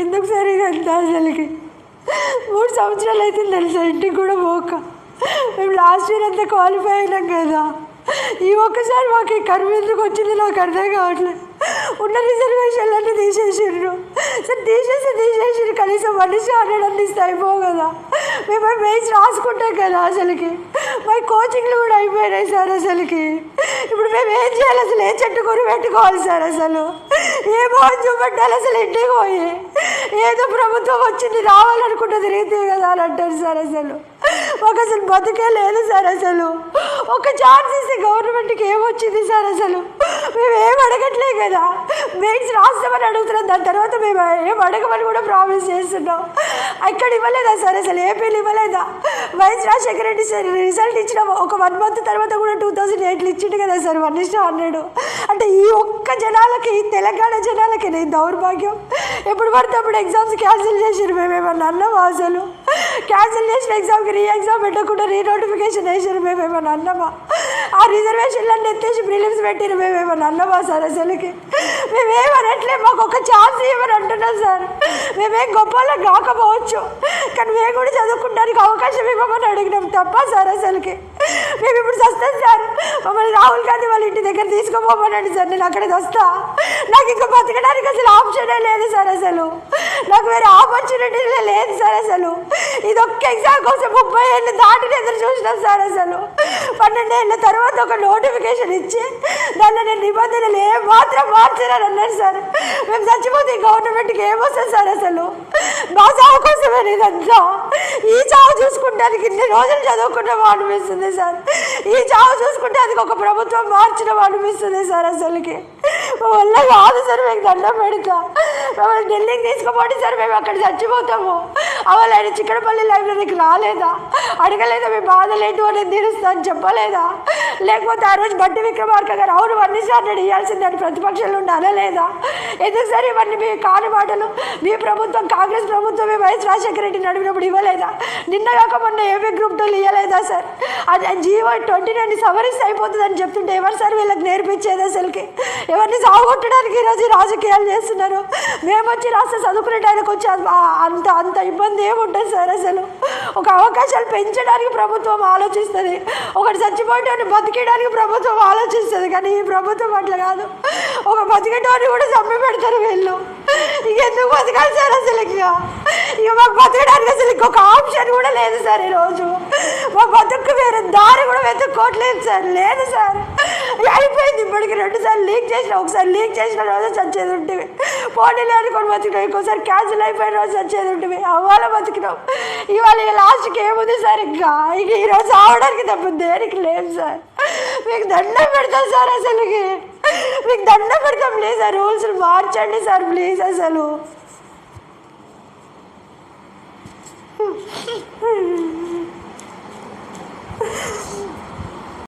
ఎందుకు సార్ ఇదంతా అసలుకి? మూడు సంవత్సరాలు అయితే తెలుసా ఇంటికి కూడా పోక. మేము లాస్ట్ ఇయర్ అంతా క్వాలిఫై అయినాం కదా. ఈ ఒక్కసారి మాకు ఈ కరువు ఎందుకు వచ్చింది నాకు అర్థం కావట్లేదు. ఉన్న రిజర్వేషన్లన్నీ తీసేసిండ్రు సార్ తీసేసి తీసేసిండ్రు కనీసం మనిషి ఆడడానికి ఇస్తే అయిపో కదా. మేము వేసి రాసుకుంటాం కదా అసలుకి. మా కోచింగ్లు కూడా అయిపోయినాయి సార్ అసలుకి. ఇప్పుడు మేము ఏం చేయాలి అసలు? ఏ చెట్టు కొరి పెట్టుకోవాలి సార్ అసలు? ఏ మోహన్ చూపెట్టాలి అసలు ఇంటికి పోయి? ఏదో ప్రభుత్వం వచ్చింది రావాలనుకుంటుంది రీతి కదా అని అంటారు సార్ అసలు. మాకు అసలు బతికే లేదు సార్ అసలు. ఒక ఛాన్స్ ఇస్తే గవర్నమెంట్కి ఏమొచ్చింది సార్ అసలు? మేము ఏం అడగట్లే కదా. మెయిన్స్ రాస్తామని అడుగుతున్నాం. దాని తర్వాత మేము ఏం అడగమని కూడా ప్రామిస్ చేస్తున్నాం. అక్కడ ఇవ్వలేదా సార్? అసలు ఏపీలు ఇవ్వలేదా? YS Rajasekhara Reddy sir result ఇచ్చిన ఒక వన్ మంత్ తర్వాత కూడా టూ థౌజండ్ ఎయిట్లు ఇచ్చిండు కదా సార్ వన్ ఇష్టం హండ్రెడ్ అంటే ఈ ఒక్క జనాలకి ఈ తెలంగాణ జనాలకి నేను దౌర్భాగ్యం. ఎప్పుడు పడితే అప్పుడు ఎగ్జామ్స్ క్యాన్సిల్ చేసారు మేమేమన్నా అన్నమా అసలు? క్యాన్సిల్ చేసిన ఎగ్జామ్కి రీ ఎగ్జామ్ పెట్టకుండా రీ నోటిఫికేషన్ వేసారు మేమేమన్నా అన్నామా? ఆ రిజర్వేషన్లన్నీ ఎత్తేసి ప్రిలిమ్స్ పెట్టిరు మేమేమన్నా అన్నమా సార్ అసలుకి? మేమేమనట్లే మాకు ఒక ఛాన్స్ ఇవ్వని అంటున్నాం సార్. మేమేం గొప్ప కాకపోవచ్చు. కానీ మేము కూడా చదువుకుంటానికి అవకాశం ఇవ్వమని అడిగినాం తప్ప సార్ అసలుకి. మేము ఇప్పుడు వస్తాం సార్. మమ్మల్ని రాహుల్ గాంధీ వాళ్ళ ఇంటి దగ్గర తీసుకుపోమనండి సార్. నేను అక్కడికి వస్తా. నాకు ఇంకా బతకడానికి అసలు ఆప్షనే లేదు సార్ అసలు. నాకు వేరే ఆపర్చునిటీ లేదు సార్ అసలు. ఇది ఒక్క ఎగ్జామ్ కోసం ముప్పై ఏళ్ళు దాటిని ఎదురు చూసినాం సార్ అసలు. పన్నెండు ఏళ్ళ తర్వాత ఒక నోటిఫికేషన్ ఇచ్చి దానిలో నేను నిబంధనలు ఏం మాత్రం మార్చారని అన్నారు సార్. మేము చచ్చిపోతే గవర్నమెంట్కి ఏమొస్తుంది సార్ అసలు? మా చావు కోసమే ఇదంతా ఈ చావు చూసుకుంటానికి ఇన్ని రోజులు చదువుకుంటాం అనిపిస్తుంది సార్. ఈ చావు చూసుకుంటే అది ఒక ప్రభుత్వం మార్చడం అనిపిస్తుంది సార్ అసలుకి. వల్ల కాదు సార్ మీకు దండం పెడతా. మమ్మల్ని ఢిల్లీకి తీసుకుపోండి సార్ మేము అక్కడ చచ్చిపోతాము. అవల్ ఆయన చిక్కడపల్లి లైబ్రరీకి రాలేదా? అడగలేదా మీ బాధలు ఏంటో నేను తీరుస్తాను చెప్పలేదా? లేకపోతే ఆ రోజు బట్టి విక్రమార్క గారు అవును వన్నీ సార్ నేను ఇవ్వాల్సిందని ప్రతిపక్షంలో అనలేదా? ఎందుకు సార్ ఇవన్నీ మీ కాని మాటలు మీ ప్రభుత్వం కాంగ్రెస్ ప్రభుత్వం మీ వైఎస్ రాజశేఖర రెడ్డి నడిపినప్పుడు ఇవ్వలేదా? నిన్న కాక మొన్న ఏపీ గ్రూప్ టూలు ఇవ్వలేదా సార్? అది జీవో ట్వంటీ నైన్ సవరిస్తే అయిపోతుందని చెప్తుంటే ఎవరు సార్ వీళ్ళకి నేర్పించేది అసలుకి? ఎవరిని సాగొట్టడానికి ఈరోజు రాజకీయాలు చేస్తున్నారు? మేము వచ్చి రాస్తే టైంకి వచ్చి అంత అంత అంత ఇబ్బంది ఏముంటుంది సార్ అసలు. ఒక అవకాశాలు పెంచడానికి ప్రభుత్వం ఆలోచిస్తుంది. ఒకటి చచ్చిపోయేటోని బతికేయడానికి ప్రభుత్వం ఆలోచిస్తుంది కానీ ఈ ప్రభుత్వం అట్లా కాదు. ఒక బతికేటోని కూడా చంపి పెడతారు వీళ్ళు. ఇంకెందుకు ఎందుకు బతకాలి సార్ అసలు ఇక? ఇక మాకు బతకడానికి అసలు ఇంకొక ఆప్షన్ కూడా లేదు సార్ ఈరోజు. మా బతుకు వేరే దారి కూడా వెతుక్కోవట్లేదు సార్. లేదు సార్. అయిపోయింది. ఇప్పటికి రెండుసార్లు లీక్ చేసిన ఒకసారి లీక్ చేసిన రోజు చచ్చేది ఉంటుంది పోనీలు అనుకొని బతికినాం ఇంకోసారి క్యాన్సిల్ అయిపోయిన రోజు చచ్చేది ఉంటుంది అవ్వాల బతికినాం ఇవాళ ఇక లాస్ట్కి ఏముంది సార్ ఇంకా ఇక ఈరోజు ఆవడానికి తప్ప దేనికి లేదు సార్. మీకు దండం పెడతాం సార్ అసలుకి. మీకు దండం పెడతాం ప్లీజ్ సార్. రూల్స్ మార్చండి సార్ ప్లీజ్ అసలు.